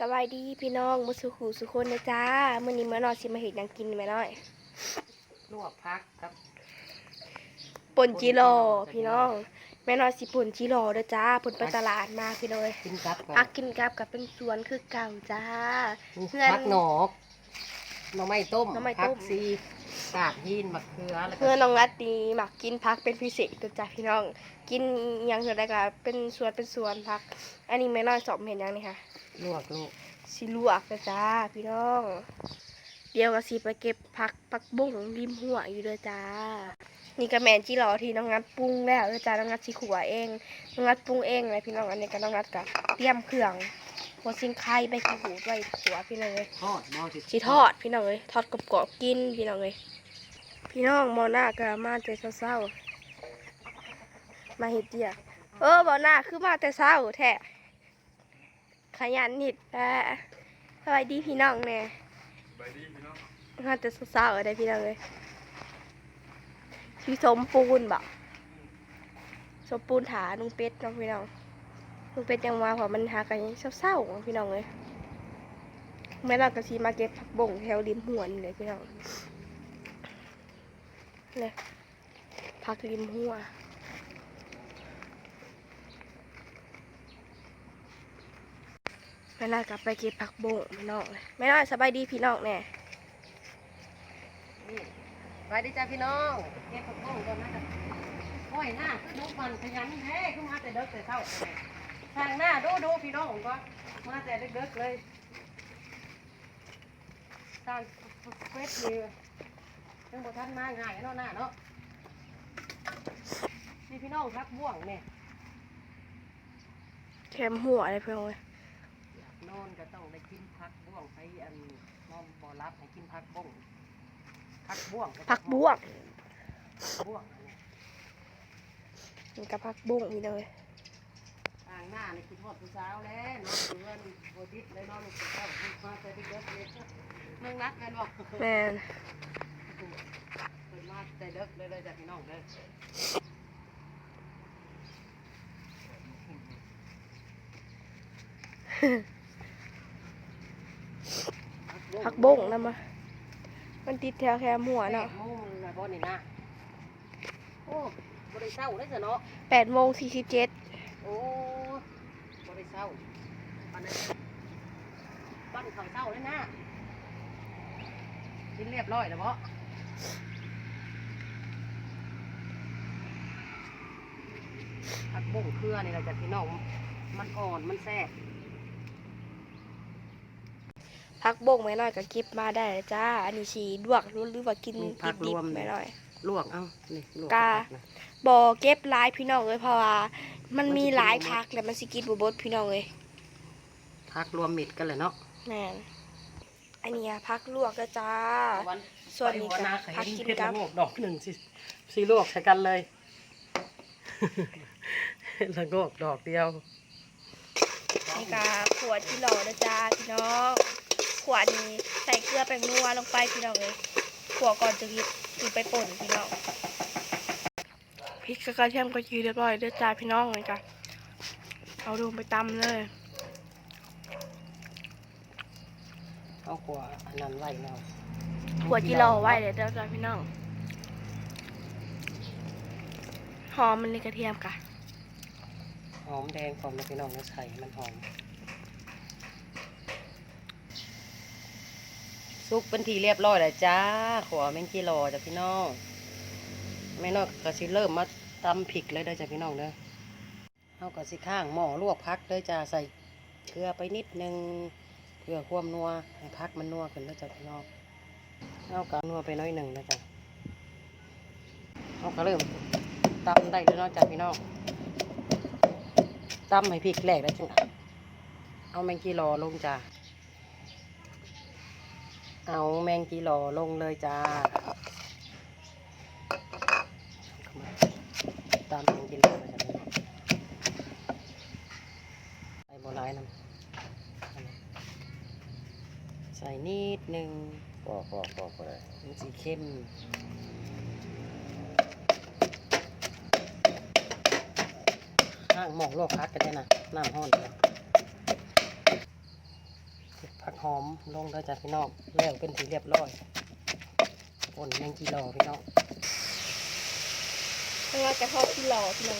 สบายดีพี่น้องมุสุขูสุคนนะจ้ามื้อนี้มื้อนอนสิมาเฮ็ดหยังกินแม่น้อยลวกพักครับป่นจิโร่พี่น้องแม่น้อยสิป่นจิโร่เด้อจ้าป่นไปตลาดมาพี่น้อยกินกับก่อนพักกินกับกับเป็นสวนคือเก่าจ้าเพื่อนพักหนอกหน่อไม้ต้มหน่อไม้ต้พัมกซี กาดหินมะเขือแล้วก็เพื่อนน้องรัดดีมักกินพักเป็นพิเศษเด้อจ้าพี่น้อง กินหยังเท่าใดก็เป็นสวนเป็นสวนพัก อันนี้แม่น้อยสอบเห็นหยังนี่ค่ะ ลวกลูกสิลวกเด้อจ้าพี่น้อง เดี๋ยวก็สิไปเก็บผักผักบุ้งริมหัวอยู่เด้อจ้า นี่ก็แมนจิรอที่น้องงัดปรุงแล้วเด้อจ้าน้องงัดสิขัวเองน้องงัดปรุงเองเลยพี่น้องอันนี้ก็น้องงัดก็เตรียมเครื่องหัวซิงไข่ใบขี้หูด้วยขัวพี่น้องเลยทอดบ่สิสิทอดพี่น้องเลยทอดกรอบๆกินพี่น้องเลย พี่น้องมอหน้าก็มาแต่เศร้าๆมาเฮ็ดเดียกเออมอหน้าคือมาแต่เศร้าแท้ขยันนิดแหละสวัสดีพี่น้องแน่มาแต่เศร้าๆได้พี่น้องเลยพี่สมปูนบ่สมปูนถาลุงเป็ดน้องพี่น้องลุงเป็ดยังมาเพราะมันหากันยังเศร้าๆน้องพี่น้องเลยแม่เรากะซีมาเก็บผักบ่งแถวริมหัวนี่เลยพี่น้อง เลยผักริมหัวแม่เรากลับไปเก็บผักโบ่งพี่น้องเลยแม่เราสบายดีพี่น้องแน่นี่ไปดิจ้าพี่น้องเก็บผักบุ้งก่อนนะจ๊ะโอ้ยหน้าคือดูมันขยันแท้คือมาแต่เด็กแต่เช้าทางหน้าดูดูพี่น้องก็มาแต่เด็กๆเลยทางเฟสนี่ยั งบ่ทันมาง่ายเนาะหน้าเนาะนี่พี่น้องครับบ่วงเนี่ยแคมหัวอะไรเพื่อนเลยอยากนอนก็ต้องได้กินพักบ่วงไปอันนอนบ่รับให้กินพักบ่งพักบ่วงผักบ่วงบ่วงอันนี้นี่กับผักบ่งพี่น้องเลยทางหน้านี่คือทอดผู้สาวแล้วนอนเดือนโบดิษเลยนอนลูกเจ้ามาแต่เด็กๆเลยเมืองนัดแม่นบอกแม่นเปิดมา แต่เด็กเลยเลยจากพี่น้องเลยผักบ่งนะมามันติดแถวแคมหัวแปเนาะดโมงนะบ่นี่นะโอ้บริเศร้าได้เนาะแปดโมงสี่สิบเจ็ดโอ้บริเศร้าปันนั้นบ้านเขาเศร้าเลยนะกินเรียบร้อยแล้วบ่ ผักบุ้งเครือนี่แหละจากพี่น้อง มันอ่อน มันแซ่บผักบ่งไม่น้อยก็เก็บมาได้เลยจ้า อันนี้สีลวกหรือว่ากินนี่ผักรดิวบมๆไม่น้อย ลวก เอ้า นี่ลวกกา ผันะบ่เก็บหลายพี่น้องเลยเพราะว่ามันมันสิมีกินหลายบ่หมดผักแล้วมันสิกินบ่เบดพี่น้องเลยผักรวมมิดกันเลยเนาะแม่นอันนี้อะผักลวกก็จ้าวันส่วนนี้ไปหัก็นาผักกินเพชรกับละโงกดอกหนึ่งสิสีลวกใช้กันเลย ละโงกดอกเดียว นี่ก็ขวดที่หล่อนะจ้าพี่น้องขวดนี้ใส่เกลือแป้งนัวลงไปพี่น้องเลยขวดก่อนจะกินกินไปป่นพี่น้องพริกกับกระเทียมก็ยีเรียบร้อยเด้อจ้าพี่น้องเลยจ้ะเอาลงไปตำเลยเอาขวาอันนั้นไว้เนาะขวดที่หล่อไว้เดี๋ยวเด้อจ้าพี่น้องหอมมันในกระเทียมกะห อมแดงก่อนนะพี่น้องนะใส่มันหอมซุกเป็นทีเรียบร้อยแล้วจ้าขวาแมงจีรอจ้ะพี่น้องแม่น้องก็สิเริ่มมาตำผิกเลยเด้อจ้ะพี่น้องเด้อเอาก็สิข้างหม้อลวกพักเด้อจ้าใส่เกลือไปนิดนึงเพื่อความนัวให้พักมันนัวขึ้นเด้อจ้ะพี่น้องเอาก็นัวไปน้อยหนึ่งนะจ้ะเอาก็เริ่มตำได้เลยเนาะจ้ะพี่น้อง ตำให้พริกแหลกแล้วจ้ะเอาแมงกีรอลงจ้าเอาแมงกีรอลงเลยจ้าเข้ามาตำแมงกีรอเลยจ้ะพี่น้องใส่โบราณน้ำใส่นิดหนึ่งปอกปอกปอกไปเลยมันสีเข้ม ข้างหมองลวกพักกันได้นะน้ำห้อนเลยหอมลงแล้วจ้ะพี่น้องแล้วเป็นสีเรียบร้อยป่นแมงจีรอพี่น้องไม่ว่าจะทอดที่หล่อพี่น้อง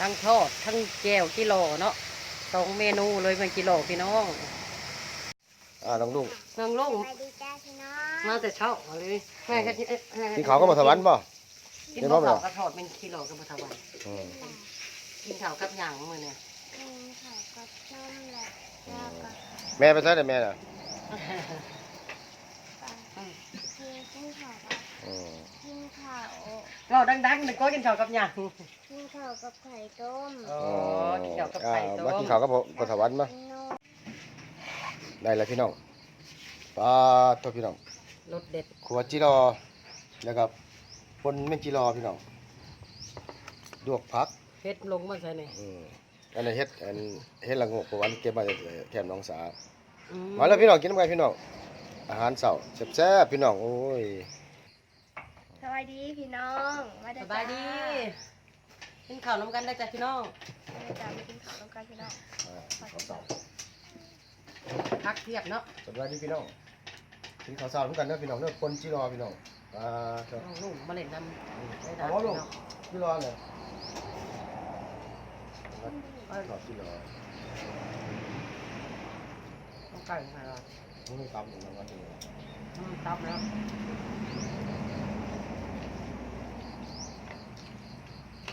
ทั้งทอดทั้งแก้วกิโลเนาะสองเมนูเลยแมงจีรอพี่น้องอ่าน้องลุงนางลงไปดีจ้าพี่น้องมาแต่เช้าเลยแม่ก็กินกินข้าก็มาสวรรค์ป่ะกินเข้าวรอบทอดเป็นกิโลกับบัทวันอืม กินข้าวกับหยางมือเนี่ยกินข้าวกับนมแหละแล้วก็แม่ไปใช้แต่แม่น่ะกินกินข้าวกับอืมกินข้าวเราดังๆหนึ่งก็กินข้าวกับหยางกินข้าวกับไข่ต้มอ๋อกินข้าวกับอ่าไข่ต้มามกินข้าวกับกับสวรรค์มากินนมได้แล้วพี่น้องปลาตัวพี่น้องรสเด็ดขวดจิรอแล้วก็ปนเม่นจิรอพี่น้องดวกพัก เฮ็ดลงมาใส่นี่อืมอันนี้นเฮ็ดอันเฮ็ดละโงกประวันเก็บมาจากแคมป์หน้องสาอืมาแล้วพี่น้องกินน้ำกันพี่น้องอาหารเช้าแซ่บๆพี่น้องโอ้ยสวัสดีพี่น้องมาสเด้อจ้บายดีกินข้าวน้ำกันได้จ้ะพี่น้องมาเด้อจ้ามากินข้าวร่วมกันพี่น้องอ่าข้าวเช้าพักเทียบเนาะสวัสดีพี่น้องกินข้าวเช้าร่วมกันเด้อพี่น้องเด้อปนจิรอพี่น้องอ่าครับ น้องนุ่มมาเล่นน้ำได้เอาน้ำว่าพี่ลูกน้องจิรอเนี่ย ขอบจิรอต้องไก่ของเรามึงไม่ตำถึงวันนี้อืมตับแล้ว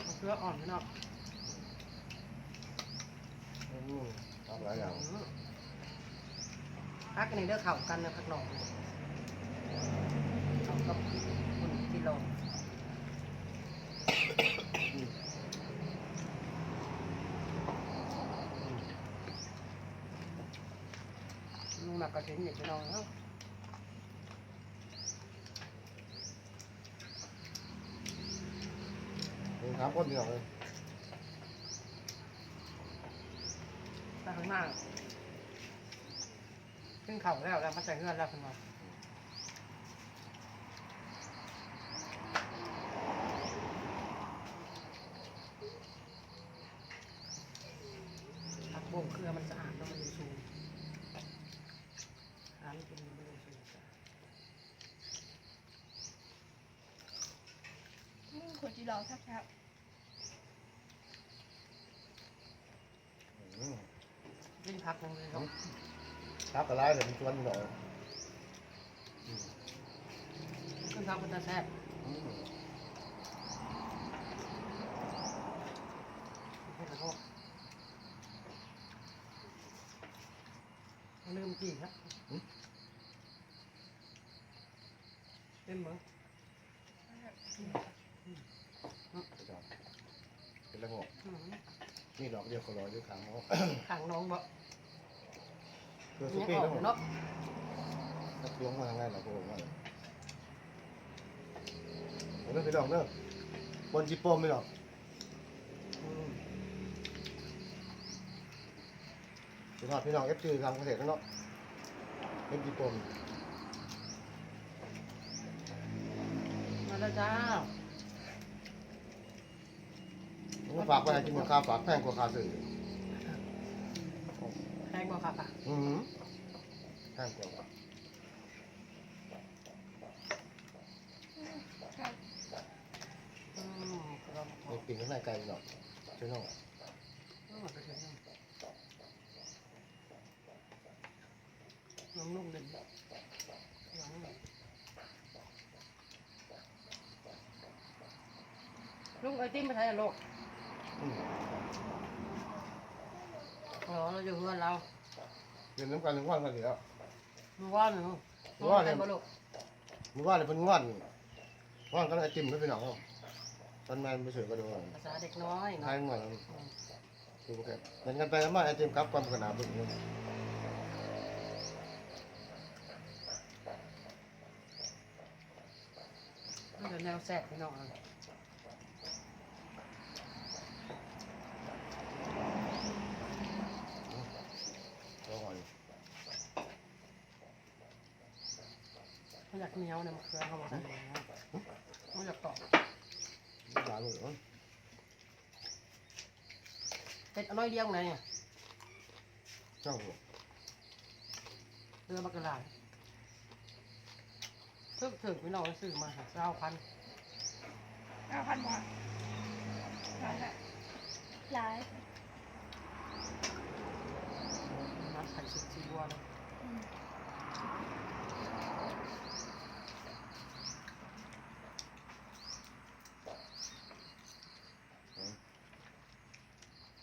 เอาเกลืออ่อนพี่น้องอืมตำหลายอย่าง พักกันในเด้อเข่ากันนะพักหนองเอากับคุณกิโลลุงห นักกระเทียมอย่างพี่น้องเนาะมึงถามคนพี่น้องเลยไปข้างหน้าขึ้นเข่าแล้วแล้วมาใส่เงื่อนแล้วคุณหมอผักบ่งเครือมันสะอาดแล้วมันดูสูงอันนี้เป็นมันดูสูงจ้ะ อื มขวดจีหล่อแซ่บอืมยิ่งพักลงเลยเนาะทักกระไรเดี๋ยวมันชวนพี่น้องอืมขึ้นพักมันจะแซ่บอืมให้กระทบลืมกี่ครับเต็มมั้ง เป็นระบบอืมนี่ดอกเดียวเขารออยู่ข้างเขาขังน้องบ่เพื่อสุเนี่ยกี้ออแล้วกผมเนาะถ้าพวงมาทางไหนเราก็บอกว่าเอาเด้อพี่น้องเด้อปนจิโป้มพี่น้องอืมพี่น้องพี่น้องเอฟซีทางเกษตรเนาะเป็นจิโป้มมาแล้วจ้า ผมฝากไว้ให้กินข้าวฝากแพงกว่าค่าซื้อแพงกว่าค่ะค่ะอืมแพงกว่าอืมครับในปิ่งข้างในไก่พี่น้องใช่น้องอืมไปเถอะน้องนุ่มเด่นน้องนุ่มลุงไอติมไปใช้อะลูก อืมอ๋อเราอยู่เพื่อนเราเรียนน้ำกันหนึ่งวันกันสิแล้วมึงว่าหนูมึงว่าเลเนี่ยยบ่ลูกมึงว่าเลยเป็นงอนงอนกันไอติมด้วยพี่น้องเนาะตอนมันไปเฉยก็โดนภาษาเด็กน้อยทาเนาะยงอนดูโอเคเป็นกันไปกันมาไอติมครับความขนาดบึ้งนี่มันจะแนวแซ่บพี่น้องอะ รอก่อน มันอยากเหนียวเนี่ยมันเครือเขามาใส่เลยนะมันอยากเกาะหลานเลยเนาะเป็ดอร่อยเดียวไงอะเจ้าหัวเรือมากระลาถึกถึกพี่น้องซื้อมาเจ้าพันเก้าพันบาทหลายละหลาย น้ำไข่สุดจีบัวเลย อืม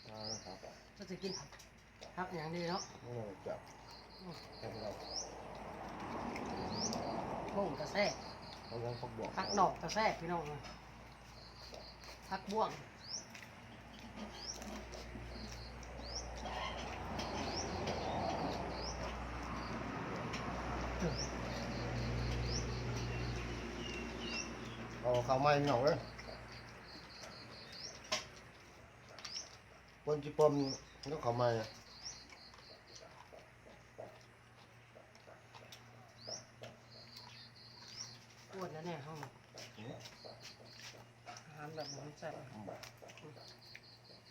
เอาละครับ ก็จะกินผักผักอย่างดีเนาะนี่เราจับให้เราบ่งกระแทกเอาเรื่องพักบวกผักดอกกระแทกพี่น้องผักบ้วงเอาข้าวไหม้พี่น้องเลยปนจิปม แล้วข้าวไหม้อ้วนแล้วแน่ห้องอาหารแบบนั้นแซ่บ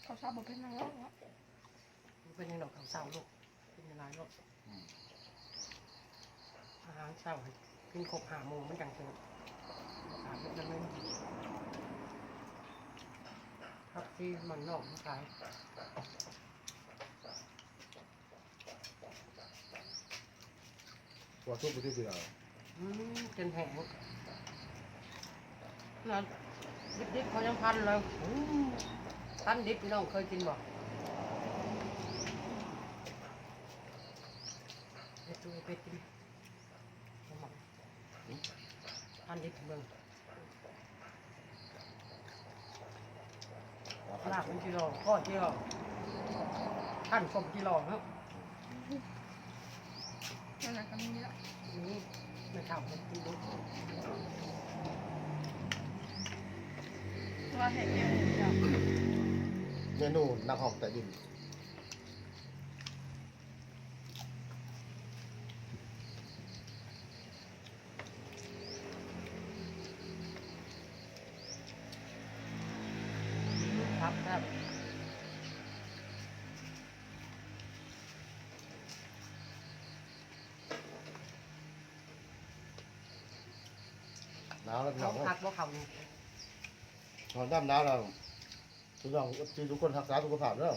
เขาชอบบอกเป็นนางร้องเนาะมันเป็นยังดอกเขาเศร้าลูกเป็นยังไงลูกอาหารเศร้าให้กินครบห้าโมงมันจังเกินสามเม็ดละเม็ดครับที่มันนอกมันขาย ตัวทุบไปที่เดียวอืมจนแห้งนั่นดิบๆเขายังพันเลยอืมพันดิบพี่น้องเคยกินบ่เอ็ดดูเป็ดกินเอามาพันดิบเบิ่งลาบเป็นกิโลทอดกิโลพันสมกิโลครับนั่ นแหละก็มีแล้วนี่ไม่ทำให้กินดูว่าเห็นยังเดียวเมนูนักห้องแต่ดินาวแล้วพี่เขาน้องพักว่าเขานี่ตอนน้ำหนาวแล้วทุกอย่างที่ทุกคนรักษาสุขภาพเด้อ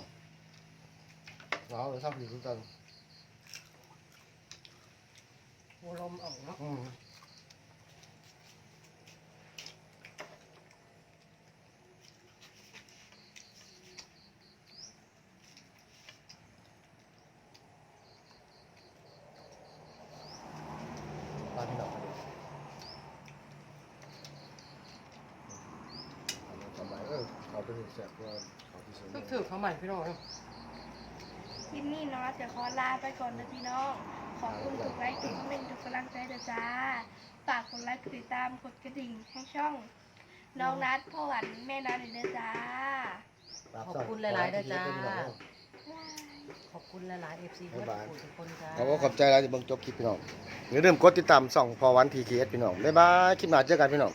หนาวเลยทำอยู่ทุกกันหัวลมออกเนาะอืมตาพี่น้องมาดูทำไมเออ เห็นแสบกว่าเขาที่สุดทึกถือเขาใหม่พี่น้องเนาะ คลิปนี้เนาะจะขอลาไปก่อนนะพี่น้อง ขอบคุณทุกไลค์ทุกคอมเมนต์ทุกกำลังใจเดจ้าฝากกดไลค์กดติดตามกดกระดิ่งให้ช่อง น้องนัดพ่อหวันแม่นัดเด้อจ้าขอบคุณหลายๆด้วยจ้าขอบคุณหลายๆเอฟซีทุกคนทุกคนจ้า ขอบคุณขอบใจแล้วที่เบิ่งจบคลิปพี่น้องอย่าลืมกดติดตามส่องพอวันทีเคสพี่น้องบ๊ายบายคลิปหน้าเจอกันพี่น้อง